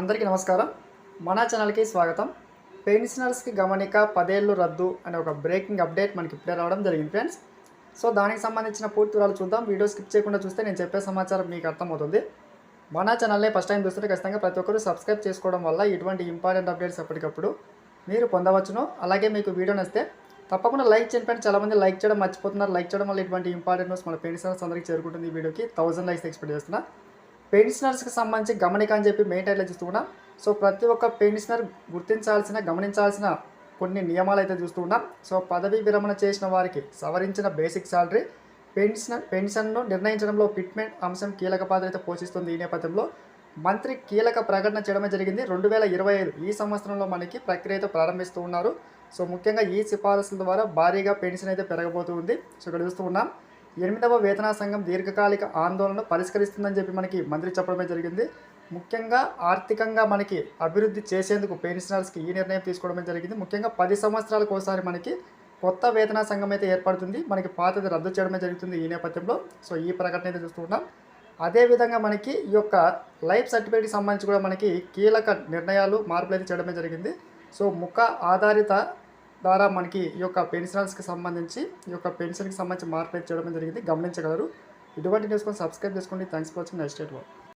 అందరికీ నమస్కారం. మన ఛానల్కి స్వాగతం. పెన్షనర్స్కి గమనిక పదేళ్ళు రద్దు అనే ఒక బ్రేకింగ్ అప్డేట్ మనకి ఇప్పుడే రావడం జరిగింది ఫ్రెండ్స్. సో దానికి సంబంధించిన పూర్తి వివరాలు చూద్దాం. వీడియో స్కిప్ చేయకుండా చూస్తే నేను చెప్పే సమాచారం మీకు అర్థమవుతుంది. మన ఛానల్ని ఫస్ట్ టైం చూస్తే ఖచ్చితంగా ప్రతి ఒక్కరు సబ్స్క్రైబ్ చేసుకోవడం వల్ల ఇటువంటి ఇంపార్టెంట్ అప్డేట్స్ ఎప్పటికప్పుడు మీరు పొందవచ్చును. అలాగే మీకు వీడియో నచ్చితే తప్పకుండా లైక్ చేయండి ఫ్రెండ్స్. చాలామంది లైక్ చేయడం మర్చిపోతున్నారు. లైక్ చేయడం వల్ల ఇటువంటి ఇంపార్టెంట్ న్యూస్ మన పెన్షనర్స్ అందరికీ చేరుకుంటుంది ఈ వీడియోకి. థౌసండ్ లైక్స్ ఎక్స్పెక్ట్ చేస్తున్నా. పెన్షనర్స్కి సంబంధించి గమనిక అని చెప్పి మెయిన్ టైట్లో చూస్తున్నాం సో ప్రతి ఒక్క పెన్షనర్ గుర్తించాల్సిన గమనించాల్సిన కొన్ని నియమాలు అయితే చూస్తున్నాం సో పదవీ విరమణ చేసిన వారికి సవరించిన బేసిక్ శాలరీ పెన్షన్ పెన్షన్ను నిర్ణయించడంలో ఫిట్మెంట్ అంశం కీలక పాత్ర అయితే పోషిస్తుంది ఈ నేపథ్యంలో. మంత్రి కీలక ప్రకటన చేయడమే జరిగింది. రెండు వేల ఇరవై ఐదు ఈ సంవత్సరంలో మనకి ప్రక్రియ అయితే ప్రారంభిస్తూ ఉన్నారు. సో ముఖ్యంగా ఈ సిఫారసుల ద్వారా భారీగా పెన్షన్ అయితే పెరగబోతుంది సో ఇక్కడ చూస్తూ ఉన్నాం. ఎనిమిదవ వేతన సంఘం దీర్ఘకాలిక ఆందోళనను పరిష్కరిస్తుందని చెప్పి మనకి మంత్రి చెప్పడమే జరిగింది. ముఖ్యంగా ఆర్థికంగా మనకి అభివృద్ధి చేసేందుకు పెన్షనర్స్కి ఈ నిర్ణయం తీసుకోవడమే జరిగింది. ముఖ్యంగా పది సంవత్సరాలకు ఒకసారి మనకి కొత్త వేతన సంఘం అయితే ఏర్పడుతుంది. మనకి పాతది రద్దు చేయడమే జరుగుతుంది ఈ నేపథ్యంలో. సో ఈ ప్రకటన అయితే చూస్తున్నాం అదేవిధంగా మనకి ఈ యొక్క లైఫ్ సర్టిఫికేట్కి సంబంధించి కూడా మనకి కీలక నిర్ణయాలు మార్పులు అయితే చేయడమే జరిగింది. సో ముఖ ఆధారిత ద్వారా మనకి ఈ యొక్క పెన్షనర్స్కి సంబంధించి ఈ యొక్క పెన్షన్కి సంబంధించి మార్పు చేయడం జరిగింది. గమనించగలరు. ఇటువంటి న్యూస్ కోసం సబ్స్క్రైబ్ చేసుకోండి. Thanks for watching next date